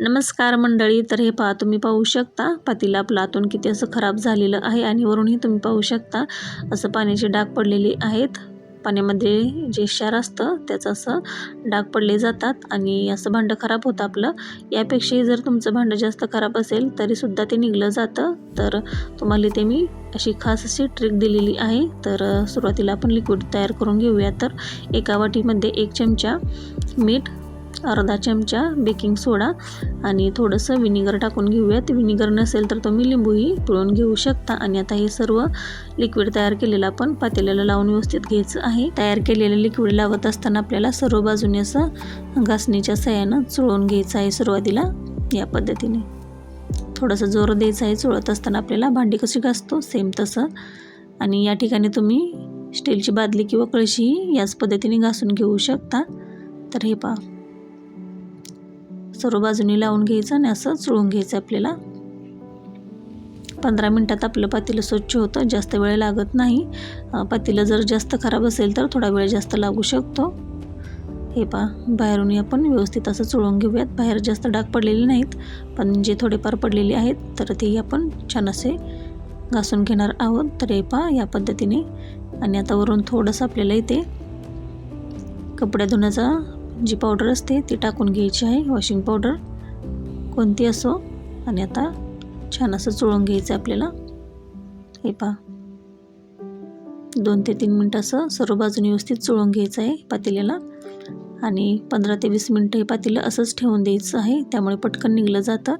नमस्कार मंडळी तर हे पहा तुम्ही पाहू शकता पातीला आपलं किती असं खराब झालेलं आहे आणि वरूनही तुम्ही पाहू शकता असं पाण्याचे डाग पडलेले आहेत. पाण्यामध्ये जे क्षार असतं त्याचं असं डाग पडले जातात आणि असं भांडं खराब होतं आपलं. यापेक्षाही जर तुमचं भांडं जास्त खराब असेल तरीसुद्धा ते निघलं जातं. तर तुम्हाला ते मी अशी खास अशी ट्रिक दिलेली आहे. तर सुरुवातीला आपण लिक्विड तयार करून घेऊया. तर एका वाटीमध्ये एक चमचा मीठ अर्धा चमचा बेकिंग सोडा आणि थोडंसं विनिगर टाकून घेऊयात. विनिगर नसेल तर तुम्ही लिंबूही पिळून घेऊ शकता. आणि आता हे सर्व लिक्विड तयार केलेलं आपण पातेल्याला लावून व्यवस्थित घ्यायचं आहे. तयार केलेलं लिक्विड लावत असताना आपल्याला सर्व बाजूने असं घासणीच्या सहाय्यानं चुळून घ्यायचं आहे सुरुवातीला या पद्धतीने. थोडंसं जोर द्यायचं आहे. चुळत असताना आपल्याला भांडी कशी घासतो? सेम तसं. आणि या ठिकाणी तुम्ही स्टीलची बादली किंवा कळशीही याच पद्धतीने घासून घेऊ शकता. तर हे पहा. सर्व बाजूनी लावून घ्यायचं आणि असं चुळून घ्यायचं आपल्याला. पंधरा मिनटात आपलं पातेलं स्वच्छ होतं जास्त वेळ लागत नाही. पातेलं जर जास्त खराब असेल तर थोडा वेळ जास्त लागू शकतो. हे पा बाहेरून आपण व्यवस्थित असं चुळून घेऊयात. बाहेर जास्त डाग पडलेले नाहीत पण जे थोडेफार पडलेले आहेत तर तेही आपण छान असे घासून घेणार आहोत. तर हे पा या पद्धतीने. आणि आता वरून थोडंसं आपल्याला इथे कपड्या धुण्याचा जी पावडर असते ती टाकून घ्यायची आहे वॉशिंग पावडर कोणती असो आणि आता छान असं चोळून घ्यायचं आहे आपल्याला. हे पहा. दोन ते तीन मिनटं असं सर्व बाजूने व्यवस्थित चोळून घ्यायचं आहे पातेल्याला. आणि पंधरा ते वीस मिनटं हे पातेलं असंच ठेवून द्यायचं आहे त्यामुळे पटकन निघलं जातं.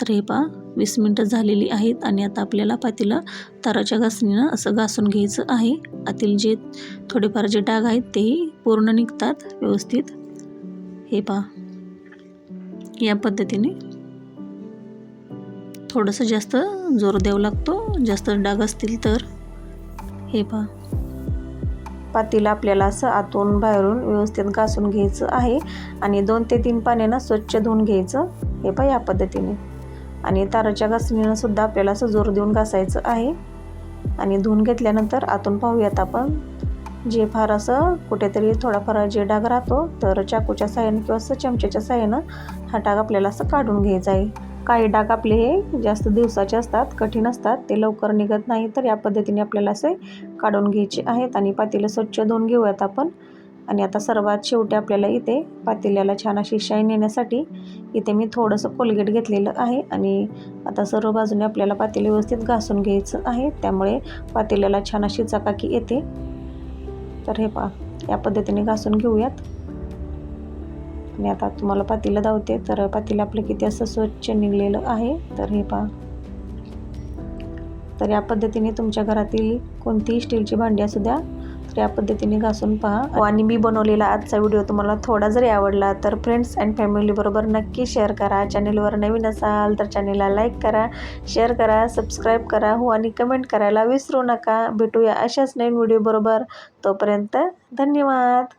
तर हे पहा वीस मिनटं झालेली आहेत आणि आता आपल्याला पातेलं ताराच्या घासणीनं असं घासून घ्यायचं आहे. आतील जे थोडेफार जे डाग आहेत तेही पूर्ण निघतात व्यवस्थित. हे पहा. या पद्धतीने थोडंसं जास्त जोर द्यावं लागतो. जास्त डाग असतील तर. हे पहा. पातीला आपल्याला असं आतून बाहेरून व्यवस्थित घासून घ्यायचं आहे. आणि दोन ते तीन पाण्यानं स्वच्छ धुवून घ्यायचं. हे पहा या पद्धतीने. आणि ताराच्या घासणीनं सुद्धा आपल्याला असं जोर देऊन घासायचं आहे. आणि धुवून घेतल्यानंतर आतून पाहूयात आपण. जे फार असं कुठेतरी थोडाफार जे डाग राहतो तर चाकूच्या साह्यानं किंवा असं चमच्याच्या साह्यानं हा डाग आपल्याला असं काढून घ्यायचा आहे. काही डाग आपले हे जास्त दिवसाचे असतात कठीण असतात ते लवकर निघत नाही तर या पद्धतीने आपल्याला असे काढून घ्यायचे आहेत आणि पातेलं स्वच्छ धुवून घेऊयात आपण. आणि आता सर्वात शेवटी आपल्याला इथे पातेल्याला छान अशी शाईन येण्यासाठी इथे मी थोडंसं कोलगेट घेतलेलं आहे आणि आता सर्व बाजूने आपल्याला पातेले व्यवस्थित घासून घ्यायचं आहे. त्यामुळे पातेल्याला छान अशी चकाकी येते. तर हे पहा या पद्धतीने घासून घेऊयात. आणि आता तुम्हाला पातीला धावते तर पातीला आपलं किती असं स्वच्छ निघलेलं आहे तर हे पहा. तर या पद्धतीने तुमच्या घरातील कोणतीही स्टीलची भांडी असू द्या या पद्धतीने घासून पहा. हो, आणि मी बनवलेला आजचा व्हिडिओ तुम्हाला थोडा जरी आवडला तर फ्रेंड्स अँड फॅमिलीबरोबर नक्की शेअर करा. चॅनेलवर नवीन असाल तर चॅनेलला लाईक करा शेअर करा सबस्क्राईब करा. हो आणि कमेंट करायला विसरू नका. भेटूया अशाच नवीन व्हिडिओबरोबर तोपर्यंत धन्यवाद.